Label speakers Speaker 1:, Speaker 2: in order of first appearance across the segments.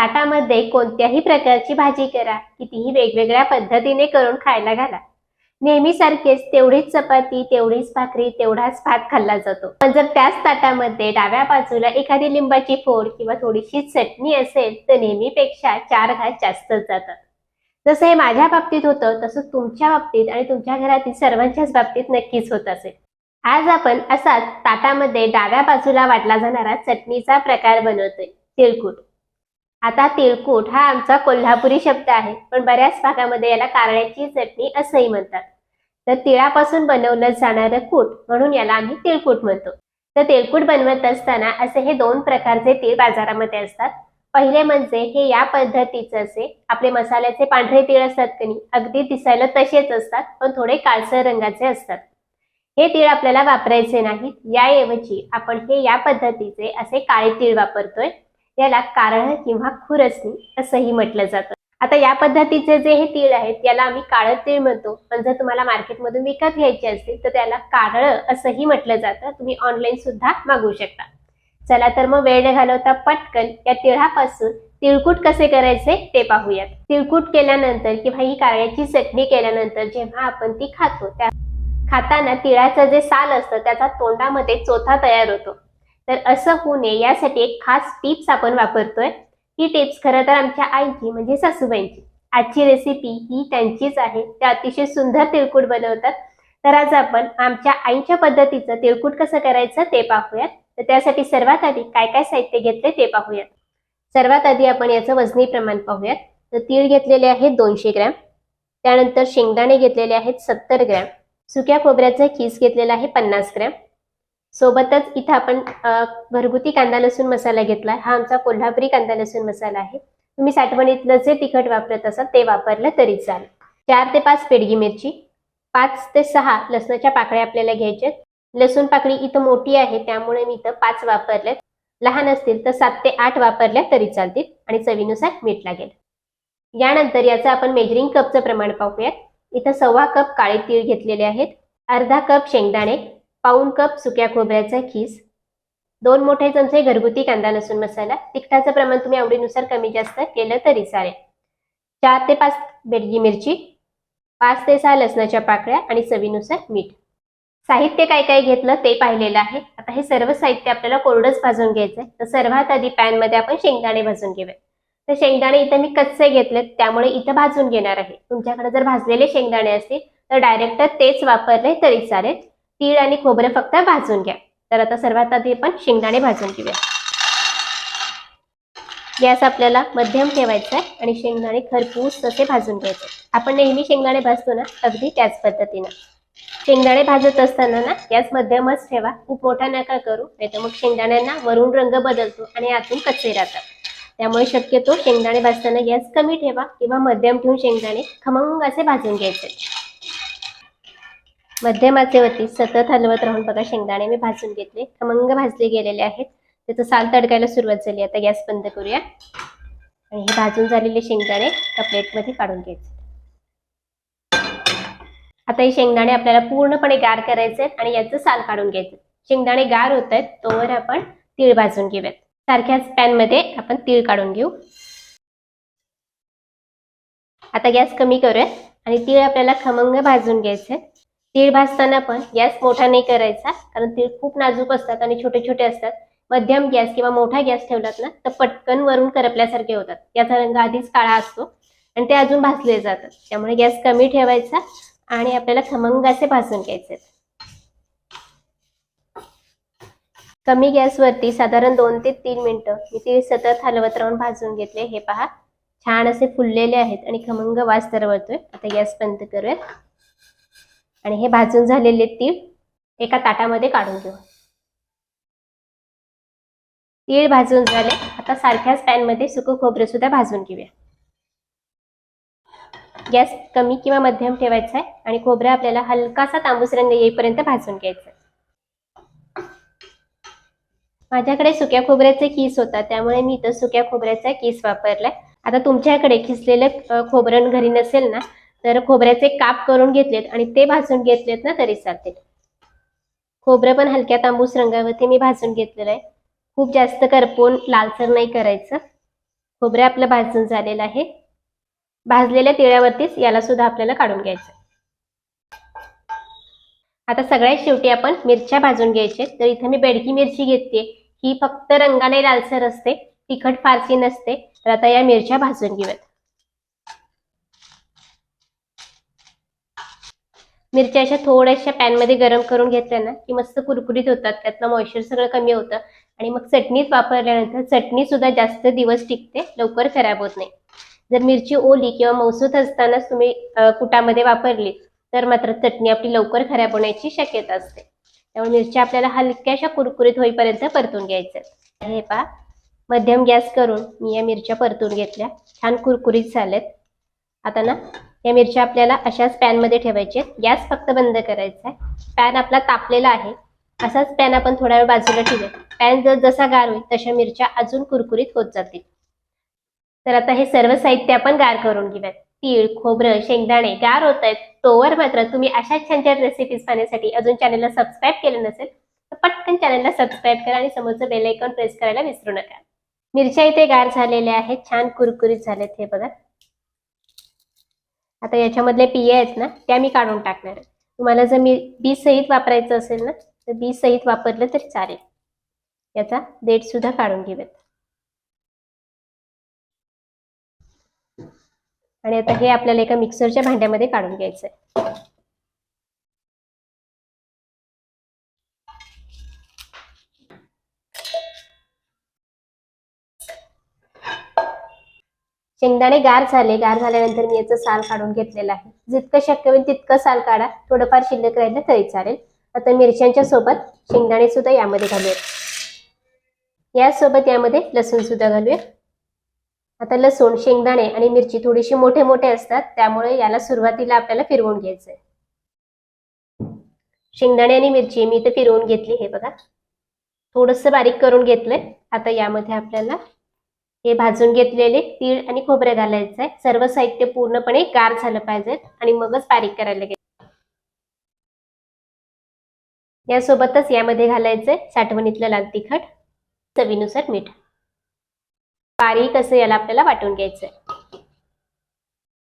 Speaker 1: ताटामध्ये कोणत्याही प्रकारची भाजी करा. कितीही वेगवेगळ्या पद्धतीने करून खायला घाला. नेहमीसारखेच तेवढीच चपाती तेवढीच भाकरी तेवढाच भात खाल्ला जातो. पण जर त्याच ताटामध्ये डाव्या बाजूला एखादी लिंबाची फोड किंवा थोडीशी चटणी असेल तर नेहमीपेक्षा चार घास जास्तच जातात. जसं हे माझ्या बाबतीत होतं तसं तुमच्या बाबतीत आणि तुमच्या घरातील सर्वांच्याच बाबतीत नक्कीच होत असेल. आज आपण असाच ताटामध्ये डाव्या बाजूला वाटला जाणारा चटणीचा प्रकार बनवतोय. तिळकुट आता तिळकूट हा आमचा कोल्हापुरी शब्द आहे पण बऱ्याच भागामध्ये याला कारळ्याची चटणी असंही म्हणतात. तर तिळापासून बनवलं जाणारं कूट म्हणून याला आम्ही तिळकूट म्हणतो. तर तिळकूट बनवत असताना असे हे दोन प्रकारचे तीळ बाजारामध्ये असतात. पहिले म्हणजे हे या पद्धतीचे असे आपले मसाल्याचे पांढरे तीळ असतात की नाही अगदी दिसायला तसेच असतात पण थोडे काळसर रंगाचे असतात. हे तीळ आपल्याला वापरायचे नाहीत. याऐवजी आपण हे या पद्धतीचे असे काळे तीळ वापरतोय. याला कारळ किंवा खुरसणी असंही म्हटलं जातं. आता या पद्धतीचे जे हे तीळ आहेत याला आम्ही काळं तीळ म्हणतो. पण जर तुम्हाला मार्केटमधून विकत घ्यायचे असतील तर त्याला कारळ असंही म्हटलं जातं. तुम्ही ऑनलाईन सुद्धा मागवू शकता. चला तर मग वेळ न घालवता पटकन या तिळापासून तिळकूट कसे करायचे ते पाहूयात. तिळकूट केल्यानंतर किंवा ही कारळ्याची चटणी केल्यानंतर जेव्हा आपण ती खातो त्या खाताना तिळाचं जे साल असतं त्याचा तोंडामध्ये चोथा तयार होतो. तर असं होऊ नये. यासाठी एक खास टिप्स आपण वापरतोय. ही टिप्स खरं तर आमच्या आईची म्हणजे सासूबाईंची. आजची रेसिपी ही त्यांचीच आहे. त्या अतिशय सुंदर तिळकूट बनवतात. तर आज आपण आमच्या आईच्या पद्धतीचं तिळकूट कसं करायचं ते पाहूयात. तर त्यासाठी सर्वात आधी काय काय साहित्य घेतले ते पाहूयात. सर्वात आधी आपण याचं वजनी प्रमाण पाहूयात. तर तीळ घेतलेले आहेत दोनशे ग्रॅम. त्यानंतर शेंगदाणे घेतलेले आहेत सत्तर ग्रॅम. सुक्या खोबऱ्याचा खीस घेतलेला आहे पन्नास ग्रॅम. सोबतच इथं आपण घरगुती कांदा लसूण मसाला घेतला. हा आमचा कोल्हापुरी कांदा लसूण मसाला आहे. तुम्ही साठवणीतलं जे तिखट वापरत असाल ते वापरलं तरी चालेल. चार ते पाच पेडगी मिरची पाच ते सहा लसणाच्या पाकळ्या आपल्याला घ्यायच्यात. लसूण पाकळी इथं मोठी आहे त्यामुळे मी इथं पाच वापरल्यात. लहान असतील तर सात ते आठ वापरल्या तरी चालतील आणि चवीनुसार मीठ लागेल. यानंतर याचं आपण मेजरिंग कपचं प्रमाण पाहूयात. इथं सव्वा कप काळे तीळ घेतलेले आहेत. अर्धा कप शेंगदाणे पाऊन कप सुक्या खोबऱ्याचा खीस दोन मोठे चमचे घरगुती कांदा लसूण मसाला तिखटाचं प्रमाण तुम्ही आवडीनुसार कमी जास्त केलं तरी चालेल. चार ते पाच बेडगी मिरची पाच ते सहा लसणाच्या पाकळ्या आणि चवीनुसार मीठ. साहित्य काय काय घेतलं ते पाहिलेलं आहे. आता हे सर्व साहित्य आपल्याला कोरडंच भाजून घ्यायचंय. तर सर्वात आधी पॅनमध्ये आपण शेंगदाणे भाजून घेऊया. तर शेंगदाणे इथं मी कच्चे घेतलेत त्यामुळे इथं भाजून घेणार आहे. तुमच्याकडे जर भाजलेले शेंगदाणे असतील तर डायरेक्ट तेच वापरले तरी चालेल. तीळ आणि खोबरं फक्त भाजून घ्या. तर आता सर्वात आधी आपण शेंगदाणे भाजून घेऊया. गॅस आपल्याला मध्यम ठेवायचा आहे आणि शेंगदाणे खरपूस तसे भाजून घ्यायचे. आपण नेहमी शेंगदाणे भाजतो ना अगदी त्याच पद्धतीनं. शेंगदाणे भाजत असताना ना गॅस मध्यमच ठेवा. खूप मोठा नका करू नाही तर मग शेंगदाण्यांना वरून रंग बदलतो आणि आतून कच्चे राहतात. त्यामुळे शक्यतो शेंगदाणे भाजताना गॅस कमी ठेवा किंवा मध्यम ठेवून शेंगदाणे खमंग असे भाजून घ्यायचे. मध्यम आचेवरती सतत हलवत राहून बघा शेंगदाणे मी भाजून घेतले. खमंग भाजले गेलेले आहेत. त्याचं साल तडकायला सुरुवात झाली. आता गॅस बंद करूया. आणि हे भाजून झालेले शेंगदाणे त्या प्लेटमध्ये काढून घ्यायचे. आता हे शेंगदाणे आपल्याला पूर्णपणे गार करायचे आहेत आणि याचं साल काढून घ्यायचं शेंगदाणे गार होत आहेत तोवर आपण तीळ भाजून घेऊयात. सारख्याच पॅनमध्ये आपण तीळ काढून घेऊ. आता गॅस कमी करूयात आणि तीळ आपल्याला खमंग भाजून घ्यायचे आहेत. तीळ भाजताना पण गॅस मोठा नाही करायचा कारण तीळ खूप नाजूक असतात आणि छोटे छोटे असतात. मध्यम गॅस किंवा मोठा गॅस ठेवलात ना तर पटकन वरून करपल्यासारखे होतात. याचा रंग आधीच काळा असतो आणि ते अजून भाजले जातात. त्यामुळे गॅस कमी ठेवायचा आणि आपल्याला खमंग असे भाजून घ्यायचे कमी गॅसवरती साधारण दोन ते तीन मिनिटं मी ती सतत हलवत राहून भाजून घेतले. हे पहा छान असे फुललेले आहेत आणि खमंग वास दरवळतोय. आता गॅस बंद करूयात. आणि हे भाजून झालेले तीळ एका ताटामध्ये काढून घेऊ. तीळ भाजून झाले. आता सारख्याच पॅनमध्ये सुकं खोबरं सुद्धा भाजून घेऊया. गॅस कमी किंवा मध्यम ठेवायचा आहे आणि खोबरं आपल्याला हलकासा तांबूस रंग येईपर्यंत भाजून घ्यायचं आहे. माझ्याकडे सुक्या खोबऱ्याचे किस होता त्यामुळे मी इथं सुक्या खोबऱ्याचा किस वापरलाय. आता तुमच्याकडे किसलेलं खोबरण खोबरं घरी नसेल ना तर खोबऱ्याचे काप करून घेतलेत आणि ते भाजून घेतलेत ना तरी चालतील. खोबरं पण हलक्या तांबूस रंगावरती मी भाजून घेतलेलं आहे. खूप जास्त करपून लालसर नाही करायचं. खोबरं आपलं भाजून झालेलं आहे. भाजलेल्या तिळ्यावरतीच याला सुद्धा आपल्याला काढून घ्यायचं. आता सगळ्यात शेवटी आपण मिरच्या भाजून घ्यायचे तर इथे मी बेडकी मिरची घेते ही फक्त रंगाने लालसर असते. तिखट फारसी नसते. तर आता या मिरच्या भाजून घेऊयात. मिरच्या अशा थोड्याशा पॅनमध्ये गरम करून घेतल्या ना की मस्त कुरकुरीत होतात. त्यातलं मॉइश्चर सगळं कमी होतं. आणि मग चटणीत वापरल्यानंतर चटणी सुद्धा जास्त दिवस टिकते. लवकर खराब होत नाही. जर मिरची ओली किंवा मौसूत असतानाच तुम्ही कुटामध्ये वापरली तर मात्र चटणी आपली लवकर खराब होण्याची शक्यता असते. त्यामुळे मिरच्या आपल्याला हलक्याशा कुरकुरीत होईपर्यंत परतून घ्यायच्या. हे पा मध्यम गॅस करून मी या मिरच्या परतून घेतल्या. छान कुरकुरीत झाल्यात आता ना या मिरच्या आपल्याला अशाच पॅनमध्ये ठेवायचे गॅस फक्त बंद करायचा आहे. पॅन आपला तापलेला आहे. असाच पॅन आपण थोडा वेळ बाजूला ठेवूया. पॅन जर जसा गार होईल तशा मिरच्या अजून कुरकुरीत होत जातील. तर आता हे सर्व साहित्य आपण गार करून घेऊयात. तीळ खोबरं शेंगदाणे गार होत आहेत. तोवर मात्र तुम्ही अशाच छान छान रेसिपीज पाहण्यासाठी अजून चॅनलला सबस्क्राईब केलं नसेल तर पटकन चॅनलला सबस्क्राईब करा आणि समोरचं बेल आयकॉन प्रेस करायला विसरू नका. मिरच्या इथे गार झालेल्या आहेत. छान कुरकुरीत झालेत हे बघा. आता याच्यामधले बिया आहेत ना त्या मी काढून टाकणार आहे. तुम्हाला जर मी बी सहित वापरायचं असेल ना तर बी सहित वापरलं तरी चालेल. याचा डेट सुद्धा काढून घेऊयात. आणि आता हे आपल्याला एका मिक्सरच्या भांड्यामध्ये काढून घ्यायचं आहे शेंगदाणे गार झाले. गार झाल्यानंतर मी याचं साल काढून घेतलेलं आहे. जितकं शक्य होईल तितकं साल काढा. थोडंफार शिल्लक राहिलं तरी चालेल. आता मिरच्यांच्या सोबत शेंगदाणे सुद्धा यामध्ये घालूयात यासोबत यामध्ये लसूण सुद्धा घालूया. आता लसूण शेंगदाणे आणि मिरची थोडीशी मोठे मोठे असतात. त्यामुळे याला सुरुवातीला आपल्याला फिरवून घ्यायचंय. शेंगदाणे आणि मिरची मी इथे फिरवून घेतली हे बघा. थोडस बारीक करून घेतलंय. आता यामध्ये आपल्याला हे भाजून घेतलेले तीळ आणि खोबरे घालायचं आहे सर्व साहित्य पूर्णपणे गार झालं पाहिजे आणि मगच बारीक करायला घ्यायचं यासोबतच यामध्ये घालायचंय साठवणीतलं लाल तिखट चवीनुसार मीठ. बारीक असं याला आपल्याला वाटून घ्यायचंय.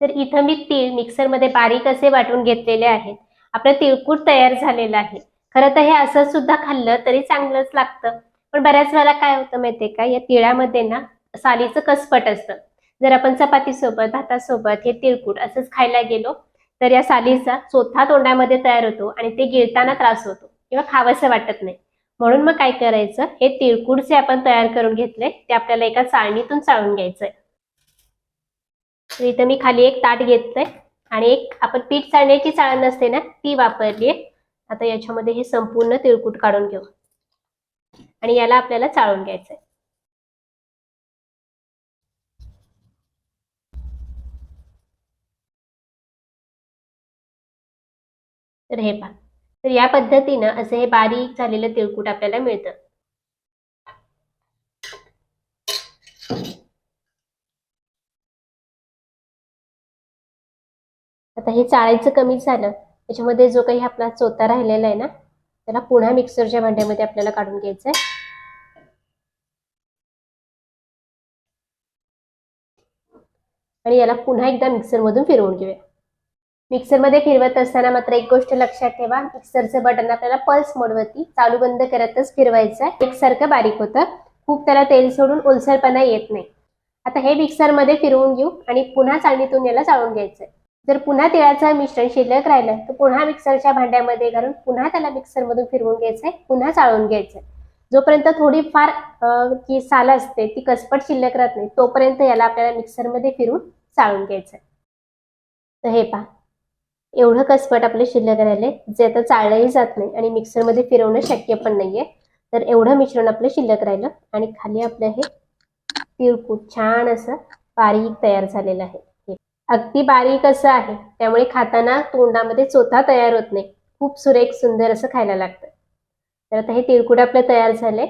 Speaker 1: तर इथं मी तीळ मिक्सरमध्ये बारीक असे वाटून घेतलेले आहेत. आपलं तिळकूट तयार झालेलं आहे. खरं तर हे असं सुद्धा खाल्लं तरी चांगलंच लागतं. पण बऱ्याच वेळेला काय होतं माहितीये का? या तिळामध्ये ना सालीचं कसपट असतं. जर आपण चपातीसोबत भातासोबत हे तिळकूट असंच खायला गेलो तर या सालीचा चोथा तोंडामध्ये तयार होतो आणि ते गिळताना त्रास होतो किंवा खावंसं वाटत नाही. म्हणून मग काय करायचं? हे तिळकूट जे आपण तयार करून घेतले ते आपल्याला एका चाळणीतून चाळून घ्यायचंय. इथं मी खाली एक ताट घेतलंय आणि एक आपण पीठ चाळण्याची चाळण असते ना ती वापरली आता याच्यामध्ये हे संपूर्ण तिळकूट काढून घेऊ. आणि याला आपल्याला चाळून घ्यायचंय. तर हे पहा. तर या पद्धतीनं असं हे बारीक झालेलं तिळकूट आपल्याला मिळतं. आता हे चाळायचं कमी झालं त्याच्यामध्ये जो काही आपला चोथा राहिलेला आहे ना त्याला पुन्हा मिक्सरच्या भांड्यामध्ये आपल्याला काढून घ्यायचं आहे. आणि याला पुन्हा एकदा मिक्सरमधून फिरवून घेऊया. मिक्सरमध्ये फिरवत असताना मात्र एक गोष्ट लक्षात ठेवा. मिक्सरचं बटन आपल्याला पल्स मोडवरती चालू बंद करतच फिरवायचं आहे. एकसारखं बारीक होतं. खूप त्याला तेल सोडून ओलसरपणा येत नाही. आता हे मिक्सरमध्ये फिरवून घेऊ आणि पुन्हा चाळणीतून याला चाळून घ्यायचंय जर पुन्हा तिळाचं मिश्रण शिल्लक राहिलं तर पुन्हा मिक्सरच्या भांड्यामध्ये घालून पुन्हा त्याला मिक्सरमधून फिरवून घ्यायचंय पुन्हा चाळून घ्यायचंय जोपर्यंत थोडी फार की साल असते ती कसपट शिल्लक राहत नाही तोपर्यंत याला आपल्याला मिक्सरमध्ये फिरून चाळून घ्यायचंय तर हे पहा. एवढं कसपट आपले शिल्लक राहिले जे आता चाळलंही जात नाही आणि मिक्सरमध्ये फिरवणं शक्य पण नाहीये तर एवढं मिश्रण आपलं शिल्लक राहिलं आणि खाली आपलं हे तिळकूट छान असं बारीक तयार झालेलं आहे. अगदी बारीक असं आहे त्यामुळे खाताना तोंडामध्ये चोथा तयार होत नाही. खूप सुरेख सुंदर असं खायला लागतं. तर आता हे तिळकूट आपलं तयार झाले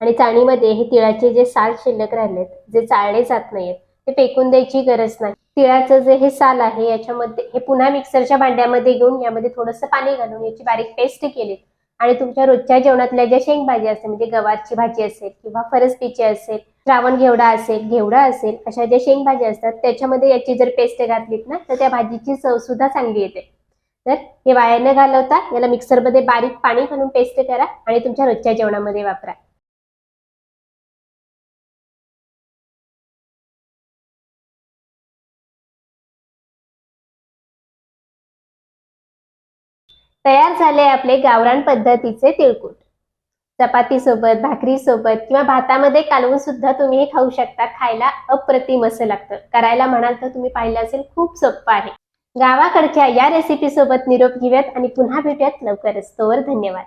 Speaker 1: आणि चाळणीमध्ये हे तिळाचे जे साल शिल्लक राहिलेत जे चाळले जात नाहीत ते फेकून द्यायची गरज नाही. तिळाचं जे हे साल आहे याच्यामध्ये हे पुन्हा मिक्सरच्या भांड्यामध्ये घेऊन यामध्ये थोडंसं पाणी घालून याची बारीक पेस्ट केली. आणि तुमच्या रोजच्या जेवणातल्या ज्या शेंगभाजी असते म्हणजे गवारची भाजी असेल किंवा फरसपीची असेल श्रावण घेवडा असेल घेवडा असेल अशा ज्या शेंगभाज्या असतात त्याच्यामध्ये याची जर पेस्ट घातलीत ना तर त्या भाजीची चव सुद्धा चांगली येते. तर हे वाया न घालवता याला मिक्सरमध्ये बारीक पाणी घालून पेस्ट करा आणि तुमच्या रोजच्या जेवणामध्ये वापरा. तयार झाले आपले गावरान पद्धतीचे तिळकुट. चपाती सोबत भाकरी सोबत किंवा भातामध्ये कालवून सुद्धा तुम्ही हे खाऊ शकता. खायला अप्रतिम असं लागतं. करायला म्हणाल तर तुम्ही पाहिलं असेल खूप सोपं आहे. गावाकडच्या या रेसिपी सोबत निरोप घेऊयात आणि पुन्हा भेटूयात लवकरच. तोवर धन्यवाद.